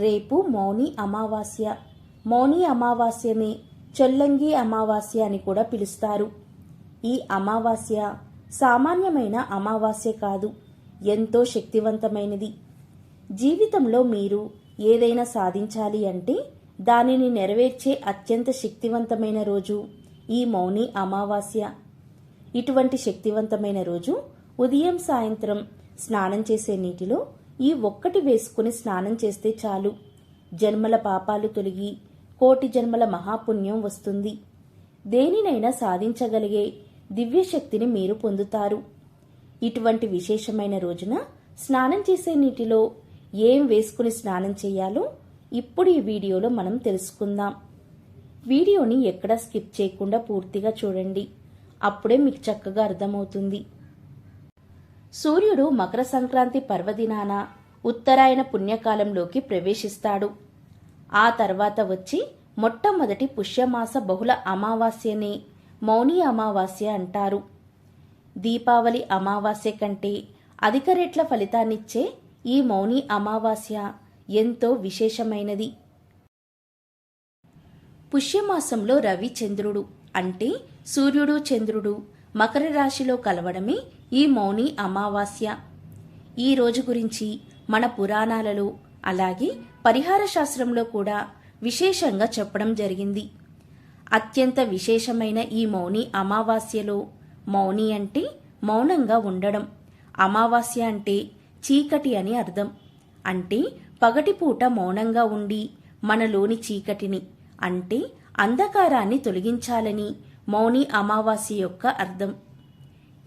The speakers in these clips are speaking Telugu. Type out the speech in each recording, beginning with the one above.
రేపు మౌని అమావాస్య. మౌని అమావాస్యని చొల్లంగి అమావాస్య అని కూడా పిలుస్తారు. ఈ అమావాస్య సామాన్యమైన అమావాస్య కాదు ఎంతో శక్తివంతమైనది. జీవితంలో మీరు ఏదైనా సాధించాలి అంటే దానిని నెరవేర్చే అత్యంత శక్తివంతమైన రోజు ఈ మౌని అమావాస్య. ఇటువంటి శక్తివంతమైన రోజు ఉదయం సాయంత్రం స్నానం చేసే నీటిలో ఈ ఒక్కటి వేసుకుని స్నానం చేస్తే చాలు. జన్మల పాపాలు తొలగి కోటి జన్మల మహాపుణ్యం వస్తుంది. దేనినైనా సాధించగలిగే దివ్యశక్తిని మీరు పొందుతారు. ఇటువంటి విశేషమైన రోజున స్నానం చేసే నీటిలో ఏం వేసుకుని స్నానం చేయాలో ఇప్పుడు ఈ వీడియోలో మనం తెలుసుకుందాం. వీడియోని ఎక్కడా స్కిప్ చేయకుండా పూర్తిగా చూడండి. అప్పుడే మీకు చక్కగా అర్థమవుతుంది. సూర్యుడు మకర సంక్రాంతి పర్వదినాన ఉత్తరాయణ పుణ్యకాలంలోకి ప్రవేశిస్తాడు. ఆ తర్వాత వచ్చి మొట్టమొదటి పుష్యమాస బహుళ అమావాస్యని మౌని అమావాస్య అంటారు. దీపావళి అమావాస్య కంటే అధిక రెట్ల ఫలితాన్నిచ్చే ఈ మౌని అమావాస్య ఎంతో విశేషమైనది. పుష్యమాసంలో రవిచంద్రుడు అంటే సూర్యుడు చంద్రుడు మకర రాశిలో కలవడమే ఈ మౌని అమావాస్య. ఈ రోజు గురించి మన పురాణాలలో అలాగే పరిహార శాస్త్రంలో కూడా విశేషంగా చెప్పడం జరిగింది. అత్యంత విశేషమైన ఈ మౌని అమావాస్యలో మౌని అంటే మౌనంగా ఉండడం. అమావాస్య అంటే చీకటి అని అర్థం. అంటే పగటిపూట మౌనంగా ఉండి మనలోని చీకటిని అంటే అంధకారాన్ని తొలగించాలని మౌని అమావాస్య యొక్క అర్థం.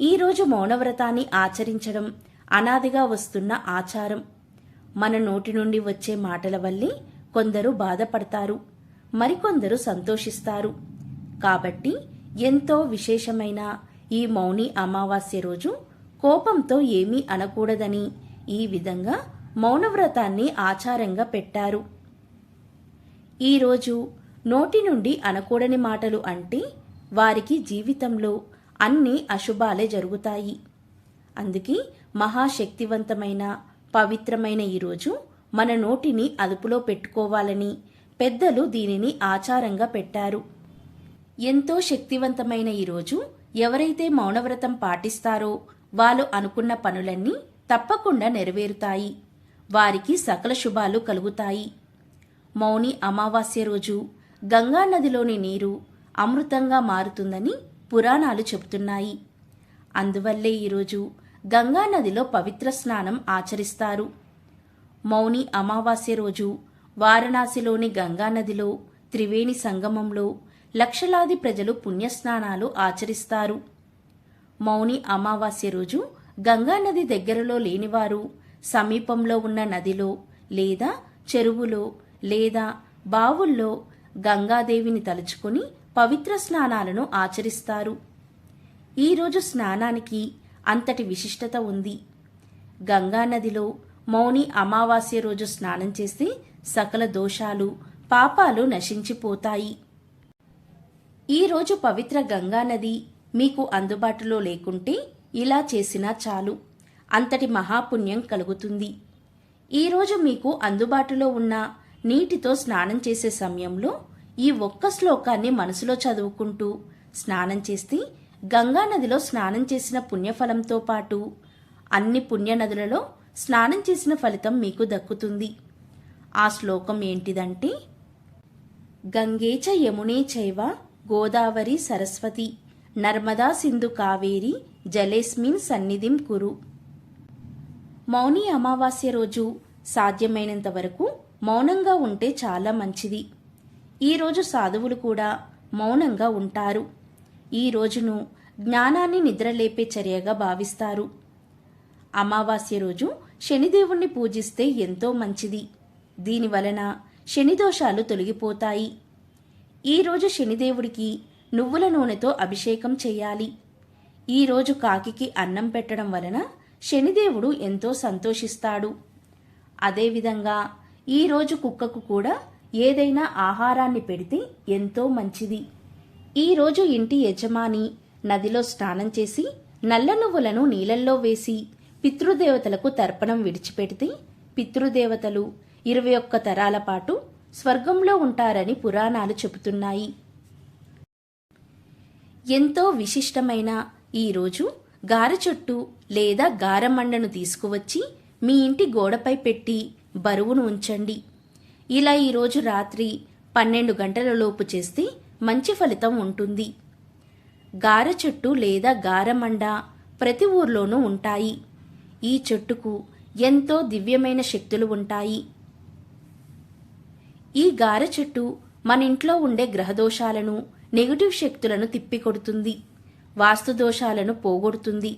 ఈరోజు మౌనవ్రతాన్ని ఆచరించడం అనాదిగా వస్తున్న ఆచారం. మన నోటి నుండి వచ్చే మాటల వల్లే కొందరు బాధపడతారు మరికొందరు సంతోషిస్తారు. కాబట్టి ఎంతో విశేషమైన ఈ మౌని అమావాస్య రోజు కోపంతో ఏమీ అనకూడదని ఈ విధంగా మౌనవ్రతాన్ని ఆచారంగా పెట్టారు. ఈరోజు నోటి నుండి అనకూడని మాటలు అంటే వారికి జీవితంలో అన్ని అశుభాలే జరుగుతాయి. అందుకే మహాశక్తివంతమైన పవిత్రమైన ఈరోజు మన నోటిని అదుపులో పెట్టుకోవాలని పెద్దలు దీనిని ఆచారంగా పెట్టారు. ఎంతో శక్తివంతమైన ఈరోజు ఎవరైతే మౌనవ్రతం పాటిస్తారో వాళ్ళు అనుకున్న పనులన్నీ తప్పకుండా నెరవేరుతాయి. వారికి సకల శుభాలు కలుగుతాయి. మౌని అమావాస్య రోజు గంగా నదిలోని నీరు అమృతంగా మారుతుందని పురాణాలు చెబుతున్నాయి. అందువల్లే ఈరోజు గంగా నదిలో పవిత్ర స్నానం ఆచరిస్తారు. మౌని అమావాస్య రోజు వారణాసిలోని గంగా నదిలో త్రివేణి సంగమంలో లక్షలాది ప్రజలు పుణ్యస్నానాలు ఆచరిస్తారు. మౌని అమావాస్య రోజు గంగా నది దగ్గరలో లేనివారు సమీపంలో ఉన్న నదిలో లేదా చెరువులో లేదా బావుల్లో గంగాదేవిని తలుచుకుని పవిత్ర స్నానాలను ఆచరిస్తారు. ఈరోజు స్నానానికి అంతటి విశిష్టత ఉంది. గంగా నదిలో మౌని అమావాస్య రోజు స్నానం చేస్తే సకల దోషాలు పాపాలు నశించిపోతాయి. ఈరోజు పవిత్ర గంగా నది మీకు అందుబాటులో లేకుంటే ఇలా చేసినా చాలు. అంతటి మహాపుణ్యం కలుగుతుంది. ఈరోజు మీకు అందుబాటులో ఉన్న నీటితో స్నానం చేసే సమయంలో ఈ ఒక్క శ్లోకాన్ని మనసులో చదువుకుంటూ స్నానం చేస్తే గంగా నదిలో స్నానం చేసిన పుణ్యఫలంతో పాటు అన్ని పుణ్యనదులలో స్నానం చేసిన ఫలితం మీకు దక్కుతుంది. ఆ శ్లోకం ఏంటిదంటే గంగేచ యమునే చైవ గోదావరి సరస్వతి నర్మదా సింధు కావేరి జలేస్మిన్ సన్నిధిం కురు. మౌని అమావాస్య రోజు సాధ్యమైనంత వరకు మౌనంగా ఉంటే చాలా మంచిది. ఈరోజు సాధువులు కూడా మౌనంగా ఉంటారు. ఈ రోజును జ్ఞానాన్ని నిద్రలేపే చర్యగా భావిస్తారు. అమావాస్య రోజు శనిదేవుణ్ణి పూజిస్తే ఎంతో మంచిది. దీని వలన శనిదోషాలు తొలగిపోతాయి. ఈరోజు శనిదేవుడికి నువ్వుల నూనెతో అభిషేకం చేయాలి. ఈరోజు కాకికి అన్నం పెట్టడం వలన శనిదేవుడు ఎంతో సంతోషిస్తాడు. అదేవిధంగా ఈరోజు కుక్కకు కూడా ఏదైనా ఆహారాన్ని పెడితే ఎంతో మంచిది. ఈరోజు ఇంటి యజమాని నదిలో స్నానం చేసి నల్ల నువ్వులను నీళ్ళల్లో వేసి పితృదేవతలకు తర్పణం విడిచిపెడితే పితృదేవతలు ఇరవై ఒక్క తరాల పాటు స్వర్గంలో ఉంటారని పురాణాలు చెబుతున్నాయి. ఎంతో విశిష్టమైన ఈ రోజు గార చెట్టు లేదా గారమండను తీసుకువచ్చి మీ ఇంటి గోడపై పెట్టి బరువును ఉంచండి. ఇలా ఈరోజు రాత్రి పన్నెండు గంటలలోపు చేస్తే మంచి ఫలితం ఉంటుంది. గార చెట్టు లేదా గారమండ ప్రతి ఊర్లోనూ ఉంటాయి. ఈ చెట్టుకు ఎంతో దివ్యమైన శక్తులు ఉంటాయి. ఈ గార చెట్టు మన ఇంట్లో ఉండే గ్రహదోషాలను నెగటివ్ శక్తులను తిప్పికొడుతుంది. వాస్తు దోషాలను పోగొడుతుంది.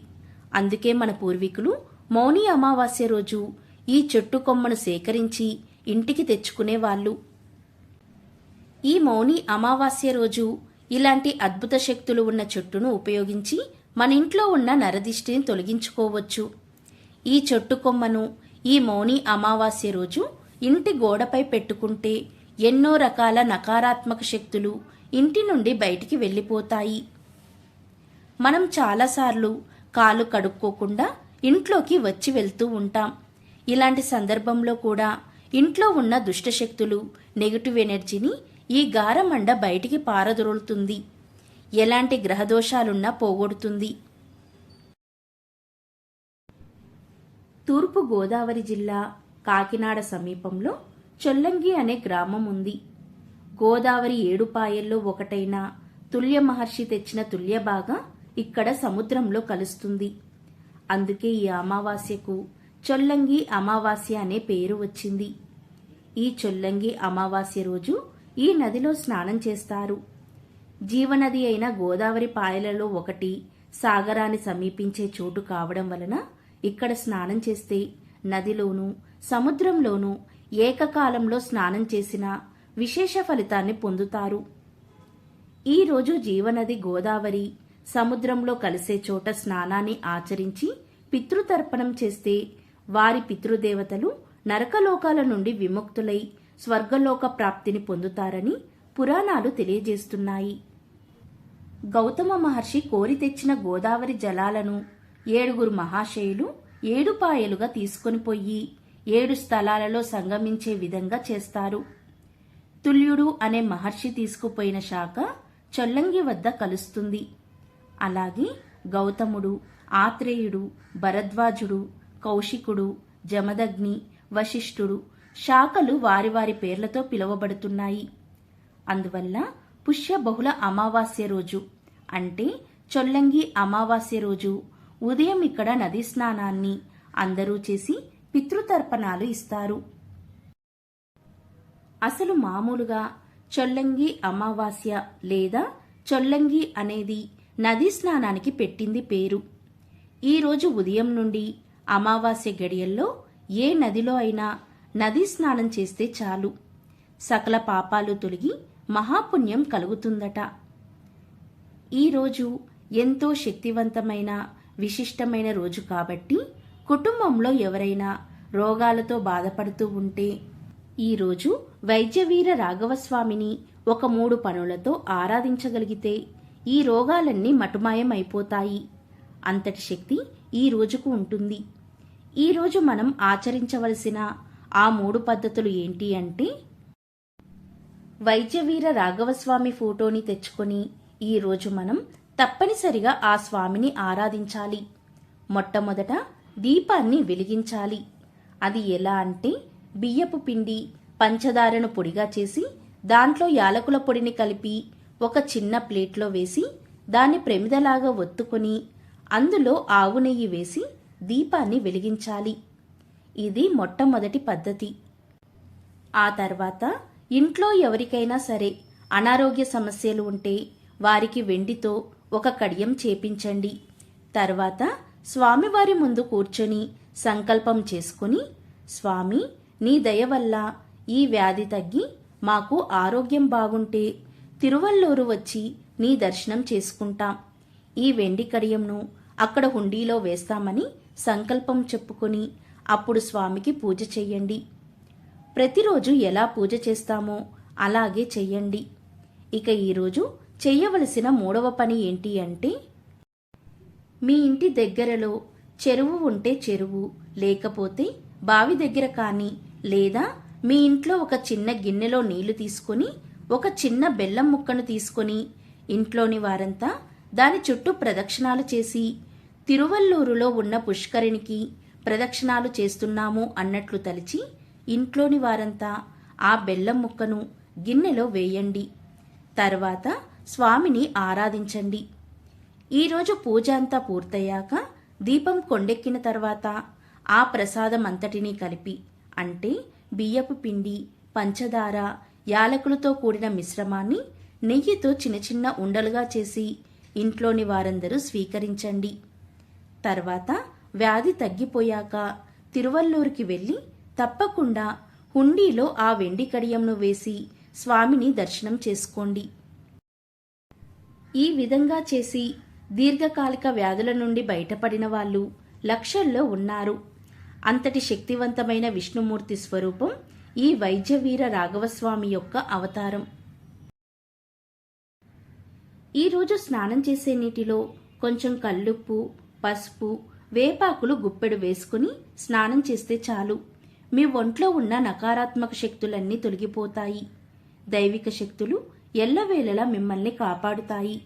అందుకే మన పూర్వీకులు మౌని అమావాస్య రోజు ఈ చెట్టు కొమ్మను సేకరించి ఇంటికి తెచ్చుకునేవాళ్ళు. ఈ మౌని అమావాస్య రోజు ఇలాంటి అద్భుత శక్తులు ఉన్న చెట్టును ఉపయోగించి మన ఇంట్లో ఉన్న నరదిష్టిని తొలగించుకోవచ్చు. ఈ చెట్టు కొమ్మను ఈ మౌని అమావాస్య రోజు ఇంటి గోడపై పెట్టుకుంటే ఎన్నో రకాల నకారాత్మక శక్తులు ఇంటి నుండి బయటికి వెళ్ళిపోతాయి. మనం చాలాసార్లు కాలు కడుక్కోకుండా ఇంట్లోకి వచ్చి వెళ్తూ ఉంటాం. ఇలాంటి సందర్భంలో కూడా ఇంట్లో ఉన్న దుష్టశక్తులు నెగటివ్ ఎనర్జీని ఈ గారమండ బయటికి పారదొరులుతుంది ఎలాంటి గ్రహదోషాలున్నా పోగొడుతుంది. తూర్పు గోదావరి జిల్లా కాకినాడ సమీపంలో చొల్లంగి అనే గ్రామం ఉంది. గోదావరి ఏడుపాయల్లో ఒకటైన తుల్య మహర్షి తెచ్చిన తుల్యబాగా ఇక్కడ సముద్రంలో కలుస్తుంది. అందుకే ఈ అమావాస్యకు చొల్లంగి అమావాస్య అనే పేరు వచ్చింది. ఈ చొల్లంగి అమావాస్య రోజు ఈ నదిలో స్నానం చేస్తారు. జీవనది అయిన గోదావరి పాయలలో ఒకటి సాగరాన్ని సమీపించే చోటు కావడం వలన ఇక్కడ స్నానం చేస్తే నదిలోనూ సముద్రంలోనూ ఏకకాలంలో స్నానం చేసిన విశేష ఫలితాన్ని పొందుతారు. ఈరోజు జీవనది గోదావరి సముద్రంలో కలిసే చోట స్నానాన్ని ఆచరించి పితృతర్పణం చేస్తే వారి పితృదేవతలు నరకలోకాల నుండి విముక్తులై స్వర్గలోక ప్రాప్తిని పొందుతారని పురాణాలు తెలియజేస్తున్నాయి. గౌతమ మహర్షి కోరి తెచ్చిన గోదావరి జలాలను ఏడుగురు మహాశయులు ఏడుపాయలుగా తీసుకొని పోయి ఏడు స్థలాలలో సంగమించే విధంగా చేస్తారు. తుల్యుడు అనే మహర్షి తీసుకుపోయిన శాఖ చొల్లంగి వద్ద కలుస్తుంది. అలాగే గౌతముడు ఆత్రేయుడు భరద్వాజుడు కౌశికుడు జమదగ్ని వశిష్ఠుడు శాఖలు వారి వారి పేర్లతో పిలువబడుతున్నాయి. అందువల్ల పుష్య బహుళ అమావాస్య రోజు అంటే చొల్లంగి అమావాస్య రోజు ఉదయం ఇక్కడ నది స్నానాన్ని అందరూ చేసి పితృతర్పణాలు ఇస్తారు. అసలు మామూలుగా చొల్లంగి అమావాస్య లేదా చొల్లంగి అనేది నదీ స్నానానికి పెట్టింది పేరు. ఈరోజు ఉదయం నుండి అమావాస్య గడియల్లో ఏ నదిలో అయినా నదీ స్నానం చేస్తే చాలు. సకల పాపాలు తొలగి మహాపుణ్యం కలుగుతుందట. ఈరోజు ఎంతో శక్తివంతమైన విశిష్టమైన రోజు కాబట్టి కుటుంబంలో ఎవరైనా రోగాలతో బాధపడుతూ ఉంటే ఈరోజు వైద్యవీర రాఘవస్వామిని ఒక మూడు పనులతో ఆరాధించగలిగితే ఈ రోగాలన్నీ మటుమాయం అయిపోతాయి అంతటి శక్తి ఈ రోజుకు ఉంటుంది. ఈరోజు మనం ఆచరించవలసిన ఆ మూడు పద్ధతులు ఏంటి అంటే వైద్యవీర రాఘవస్వామి ఫోటోని తెచ్చుకొని ఈరోజు మనం తప్పనిసరిగా ఆ స్వామిని ఆరాధించాలి. మొట్టమొదట దీపాన్ని వెలిగించాలి. అది ఎలా అంటే బియ్యపు పిండి పంచదారను పొడిగా చేసి దాంట్లో యాలకుల పొడిని కలిపి ఒక చిన్న ప్లేట్లో వేసి దాన్ని ప్రమిదలాగా ఒత్తుకొని అందులో ఆవు నెయ్యి వేసి దీపాన్ని వెలిగించాలి. ఇది మొట్టమొదటి పద్ధతి. ఆ తర్వాత ఇంట్లో ఎవరికైనా సరే అనారోగ్య సమస్యలు ఉంటే వారికి వెండితో ఒక కడియం చేపించండి. తర్వాత స్వామివారి ముందు కూర్చొని సంకల్పం చేసుకుని స్వామి నీ దయ వల్ల ఈ వ్యాధి తగ్గి మాకు ఆరోగ్యం బాగుంటే తిరువల్లూరు వచ్చి నీ దర్శనం చేసుకుంటాం. ఈ వెండి కడియంను అక్కడ హుండీలో వేస్తామని సంకల్పం చెప్పుకొని అప్పుడు స్వామికి పూజ చెయ్యండి. ప్రతిరోజు ఎలా పూజ చేస్తామో అలాగే చెయ్యండి. ఇక ఈరోజు చెయ్యవలసిన మూడవ పని ఏంటి అంటే మీ ఇంటి దగ్గరలో చెరువు ఉంటే చెరువు లేకపోతే బావి దగ్గర కానీ లేదా మీ ఇంట్లో ఒక చిన్న గిన్నెలో నీళ్ళు తీసుకొని ఒక చిన్న బెల్లం ముక్కను తీసుకొని ఇంట్లోని వారంతా దాని చుట్టూ ప్రదక్షిణాలు చేసి తిరువల్లూరులో ఉన్న పుష్కరిణికి ప్రదక్షిణాలు చేస్తున్నాము అన్నట్లు తలిచి ఇంట్లోని వారంతా ఆ బెల్లం ముక్కను గిన్నెలో వేయండి. తర్వాత స్వామిని ఆరాధించండి. ఈరోజు పూజ అంతా పూర్తయ్యాక దీపం కొండెక్కిన తర్వాత ఆ ప్రసాదం అంతటినీ కలిపి అంటే బియ్యపు పిండి పంచదార యాలకులతో కూడిన మిశ్రమాన్ని నెయ్యితో చిన్న చిన్న ఉండలుగా చేసి ఇంట్లోని వారందరూ స్వీకరించండి. తర్వాత వ్యాధి తగ్గిపోయాక తిరువల్లూరుకి వెళ్ళి తప్పకుండా హుండీలో ఆ వెండి కడియంను వేసి స్వామిని దర్శనం చేసుకోండి. ఈ విధంగా చేసి దీర్ఘకాలిక వ్యాధుల నుండి బయటపడిన వాళ్ళు లక్షల్లో ఉన్నారు. అంతటి శక్తివంతమైన విష్ణుమూర్తి స్వరూపం ఈ వైద్యవీర రాఘవస్వామి యొక్క అవతారం. ఈరోజు స్నానం చేసే నీటిలో కొంచెం కల్లుప్పు పసుపు వేపాకులు గుప్పెడు వేసుకుని స్నానం చేస్తే చాలు. మీ ఒంట్లో ఉన్న నకారాత్మక శక్తులన్నీ తొలగిపోతాయి. దైవిక శక్తులు ఎల్లవేళలా మిమ్మల్ని కాపాడుతాయి.